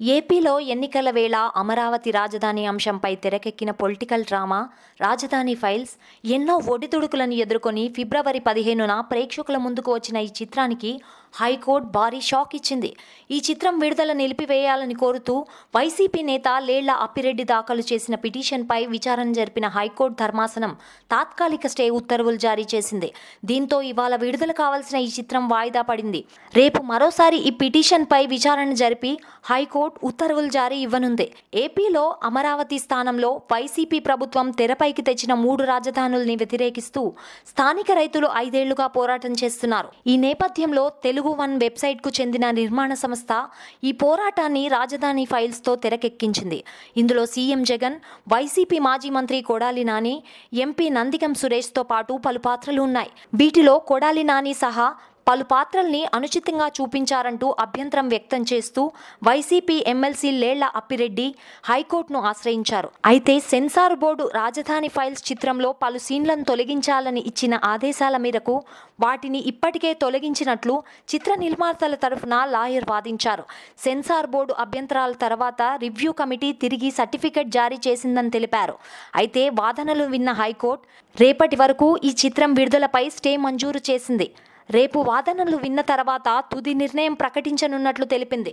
ఏపీలో ఎన్నికల వేళ అమరావతి రాజధాని అంశంపై తెరకెక్కిన పొలిటికల్ డ్రామా రాజధాని ఫైల్స్ ఎన్నో ఒడిదుడుకులను ఎదుర్కొని ఫిబ్రవరి పదిహేనున ప్రేక్షకుల ముందుకు వచ్చిన ఈ చిత్రానికి హైకోర్టు భారీ షాక్ ఇచ్చింది. ఈ చిత్రం విడుదల నిలిపివేయాలని కోరుతూ వైసీపీ నేత లేళ్ళ అప్పిరెడ్డి దాఖలు చేసిన పిటిషన్పై విచారణ జరిపిన హైకోర్టు ధర్మాసనం తాత్కాలిక స్టే ఉత్తర్వులు జారీ చేసింది. దీంతో ఇవాళ విడుదల కావాల్సిన ఈ చిత్రం వాయిదా పడింది. రేపు మరోసారి ఈ పిటిషన్పై విచారణ జరిపి హైకోర్టు ఉత్తర్వులు జారీ ఇవ్వనుంది. ఏపీలో అమరావతి స్థానంలో వైసీపీ ప్రభుత్వం తెరపైకి తెచ్చిన మూడు రాజధానుల్ని వ్యతిరేకిస్తూ స్థానిక రైతులు ఐదేళ్ళుగా పోరాటం చేస్తున్నారు. ఈ నేపథ్యంలో తెలుగు వన్ వెబ్సైట్కు చెందిన నిర్మాణ సంస్థ ఈ పోరాటాన్ని రాజధాని ఫైల్స్తో తెరకెక్కించింది. ఇందులో సీఎం జగన్ వైసీపీ మాజీ మంత్రి కొడాలి నాని ఎంపీ నందికం సురేష్తో పాటు పలు పాత్రలు ఉన్నాయి. వీటిలో కొడాలి నాని సహా పలు పాత్రల్ని అనుచితంగా చూపించారంటూ అభ్యంతరం వ్యక్తం చేస్తూ వైసీపీ ఎమ్మెల్సీ లేళ్ళ అప్పిరెడ్డి హైకోర్టును ఆశ్రయించారు. అయితే సెన్సార్ బోర్డు రాజధాని ఫైల్స్ చిత్రంలో పలు సీన్లను తొలగించాలని ఇచ్చిన ఆదేశాల మేరకు వాటిని ఇప్పటికే తొలగించినట్లు చిత్ర నిర్మాతల తరఫున లాయర్ వాదించారు. సెన్సార్ బోర్డు అభ్యంతరాల తర్వాత రివ్యూ కమిటీ తిరిగి సర్టిఫికెట్ జారీ చేసిందని తెలిపారు. అయితే వాదనలు విన్న హైకోర్టు రేపటి వరకు ఈ చిత్రం విడుదలపై స్టే మంజూరు చేసింది. రేపు వాదనలు విన్న తర్వాత తుది నిర్ణయం ప్రకటించనున్నట్లు తెలిపింది.